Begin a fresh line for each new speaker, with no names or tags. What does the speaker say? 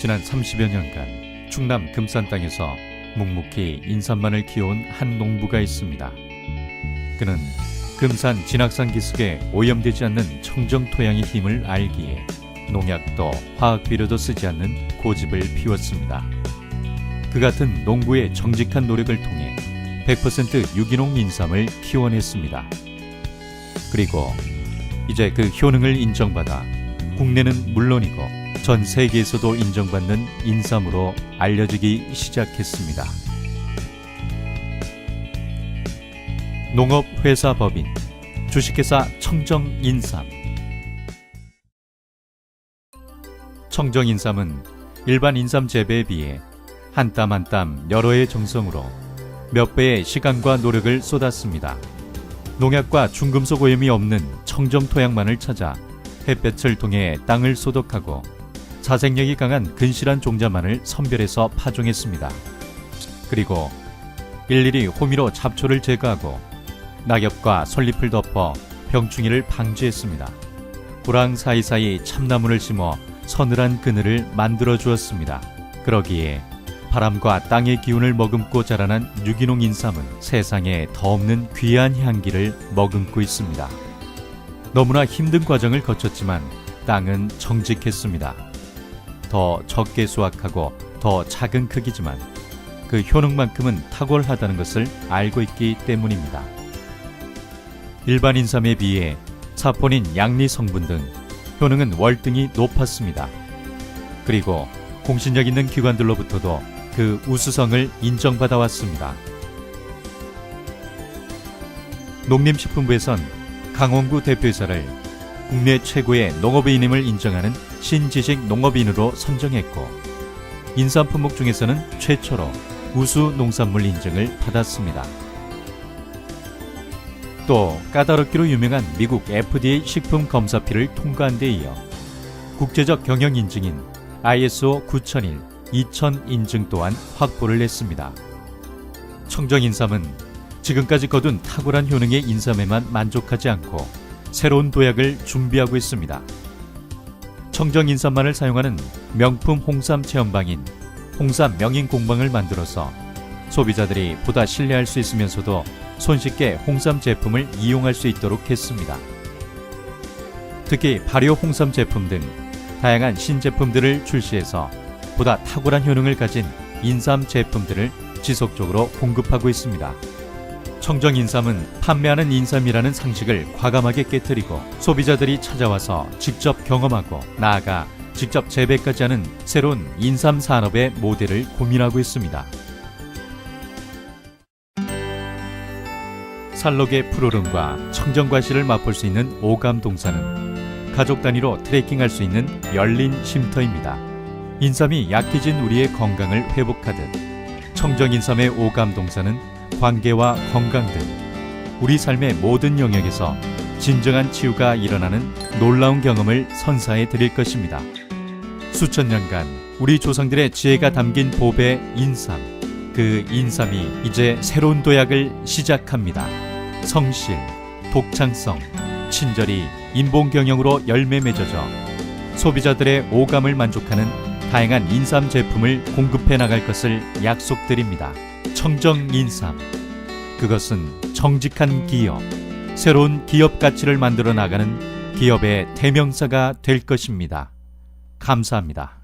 지난 30여 년간 충남 금산 땅에서 묵묵히 인삼만을 키워온 한 농부가 있습니다. 그는 금산 진학산 기슭에 오염되지 않는 청정 토양의 힘을 알기에 농약도 화학 비료도 쓰지 않는 고집을 피웠습니다. 그 같은 농부의 정직한 노력을 통해 100% 유기농 인삼을 키워냈습니다. 그리고 이제 그 효능을 인정받아 국내는 물론이고 전 세계에서도 인정받는 인삼으로 알려지기 시작했습니다. 농업회사 법인 주식회사 청정인삼 청정인삼은 일반 인삼 재배에 비해 한 땀 한 땀 여러 해의 정성으로 몇 배의 시간과 노력을 쏟았습니다. 농약과 중금속 오염이 없는 청정 토양만을 찾아 햇볕을 통해 땅을 소독하고 자생력이 강한 근실한 종자만을 선별해서 파종했습니다. 그리고 일일이 호미로 잡초를 제거하고 낙엽과 솔잎을 덮어 병충해를 방지했습니다. 고랑 사이사이 참나무를 심어 서늘한 그늘을 만들어 주었습니다. 그러기에 바람과 땅의 기운을 머금고 자라난 유기농 인삼은 세상에 더 없는 귀한 향기를 머금고 있습니다. 너무나 힘든 과정을 거쳤지만 땅은 정직했습니다. 더 적게 수확하고 더 작은 크기지만 그 효능만큼은 탁월하다는 것을 알고 있기 때문입니다. 일반 인삼에 비해 사포닌 양리 성분 등 효능은 월등히 높았습니다. 그리고 공신력 있는 기관들로부터도 그 우수성을 인정받아 왔습니다. 농림식품부에선 강원구 대표이사를 국내 최고의 농업인임을 인정하는 신지식 농업인으로 선정했고 인삼 품목 중에서는 최초로 우수 농산물 인증을 받았습니다. 또 까다롭기로 유명한 미국 FDA 식품 검사피를 통과한 데 이어 국제적 경영 인증인 ISO 9001, 2000 인증 또한 확보를 했습니다. 청정 인삼은 지금까지 거둔 탁월한 효능의 인삼에만 만족하지 않고 새로운 도약을 준비하고 있습니다. 청정 인삼만을 사용하는 명품 홍삼 체험방인 홍삼 명인 공방을 만들어서 소비자들이 보다 신뢰할 수 있으면서도 손쉽게 홍삼 제품을 이용할 수 있도록 했습니다. 특히 발효 홍삼 제품 등 다양한 신제품들을 출시해서 보다 탁월한 효능을 가진 인삼 제품들을 지속적으로 공급하고 있습니다. 청정 인삼은 판매하는 인삼이라는 상식을 과감하게 깨뜨리고 소비자들이 찾아와서 직접 경험하고 나아가 직접 재배까지 하는 새로운 인삼 산업의 모델을 고민하고 있습니다. 산록의 푸르름과 청정과실을 맛볼 수 있는 오감 동산은 가족 단위로 트레킹할 수 있는 열린 쉼터입니다. 인삼이 약해진 우리의 건강을 회복하듯 청정 인삼의 오감 동산은 관계와 건강 등 우리 삶의 모든 영역에서 진정한 치유가 일어나는 놀라운 경험을 선사해 드릴 것입니다. 수천 년간 우리 조상들의 지혜가 담긴 보배 인삼. 그 인삼이 이제 새로운 도약을 시작합니다. 성실, 독창성, 친절히 인본 경영으로 열매 맺어져 소비자들의 오감을 만족하는 다양한 인삼 제품을 공급해 나갈 것을 약속드립니다. 청정 인삼. 그것은 정직한 기업, 새로운 기업 가치를 만들어 나가는 기업의 대명사가 될 것입니다. 감사합니다.